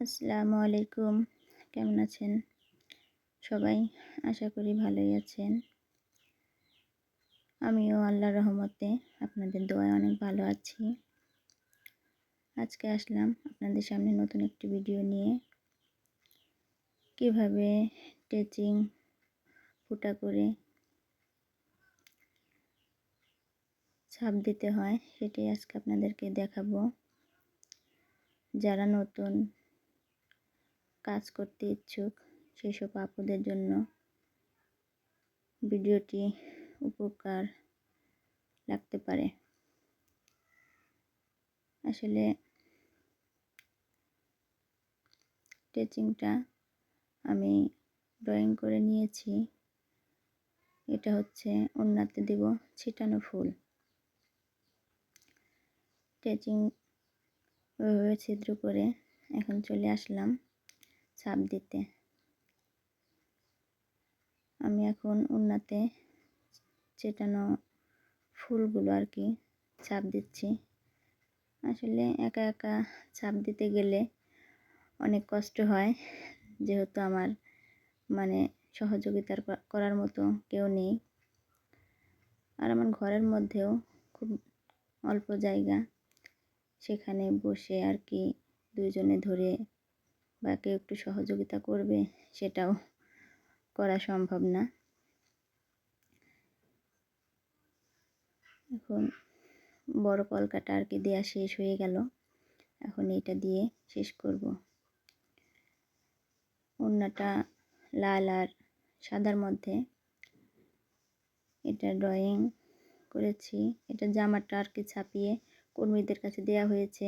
আসসালামু আলাইকুম। কেমন আছেন? সবাই আশা করি ভালোই আছেন। আমিও আল্লাহর রহমতে আপনাদের দোয়ায় অনেক ভালো আছি। আজকে আসলাম আপনাদের সামনে নতুন একটি ভিডিও নিয়ে। কীভাবে টেচিং ফুটা করে ছাপ দিতে হয় সেটাই আজকে আপনাদেরকে দেখাবো। যারা নতুন কাজ করতে ইচ্ছুক, সেসব আপুদের জন্য। ভিডিওটি উপকার লাগতে পারে। আসলে স্টেচিংটা আমি ড্রয়িং করে নিয়েছি। এটা হচ্ছে উন্নাতে দেব ছিটানো ফুল। স্টেচিং ওইভাবে ছিদ্র করে, এখন চলে আসলাম। ছাপ দিতে। আমি এখন উন্নাতে চেটানো ফুলগুলো আর কি ছাপ দিচ্ছি। আসলে একা একা ছাপ দিতে গেলে অনেক কষ্ট হয়। যেহেতু আমার মানে সহযোগিতার করার মতো কেউ নেই। আর আমার ঘরের মধ্যেও খুব অল্প জায়গা। সেখানে বসে আর কি দুজনে ধরে বা কেউ একটু সহযোগিতা করবে, সেটাও করা সম্ভব না। এখন বড় কলকাটা আর কি দেওয়া শেষ হয়ে গেল। এখন এইটা দিয়ে শেষ করব। অন্যটা লাল আর সাদার মধ্যে এটা ড্রয়িং করেছি। এটা জামাটা আর কি ছাপিয়ে কর্মীদের কাছে দেয়া হয়েছে।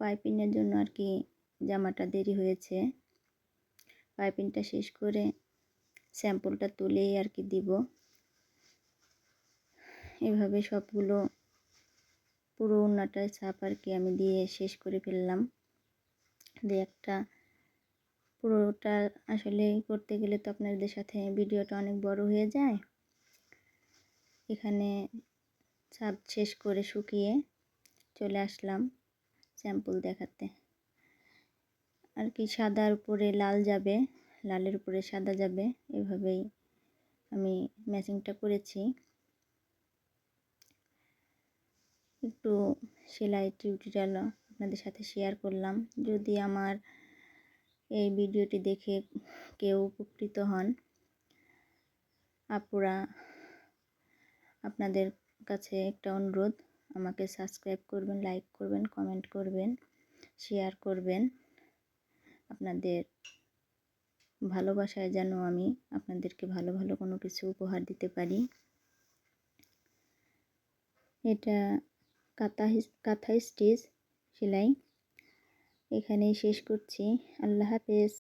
পাইপিংয়ের জন্য আর কি জামাটা দেরি হয়েছে। পাইপিংটা শেষ করে স্যাম্পলটা তুলেই আর কি দিব। এভাবে সবগুলো পুরো উন্নাটায় ছাপ আর কি আমি দিয়ে শেষ করে ফেললাম। দিয়ে একটা পুরোটা আসলে করতে গেলে তো আপনাদের সাথে ভিডিওটা অনেক বড় হয়ে যায়। এখানে ছাপ শেষ করে শুকিয়ে চলে আসলাম স্যাম্পল দেখাতে। আর কি সাদার উপরে লাল যাবে, লালের উপরে সাদা যাবে। এভাবেই আমি ম্যাচিংটা করেছি। একটু সেলাই টিউটোরিয়াল আপনাদের সাথে শেয়ার করলাম। যদি আমার এই ভিডিওটি দেখে কেউ উপকৃত হন, আপুরা, আপনাদের কাছে একটা অনুরোধ, আমাকে সাবস্ক্রাইব করবেন লাইক করবেন কমেন্ট করবেন শেয়ার করবেন। আপনাদের ভালোবাসায় যেন আমি আপনাদেরকে ভালো ভালো কোনো কিছু উপহার দিতে পারি। এটা কাতা কাঁথা স্টিচ সেলাই। এখানেই শেষ করছি। আল্লাহ হাফেজ।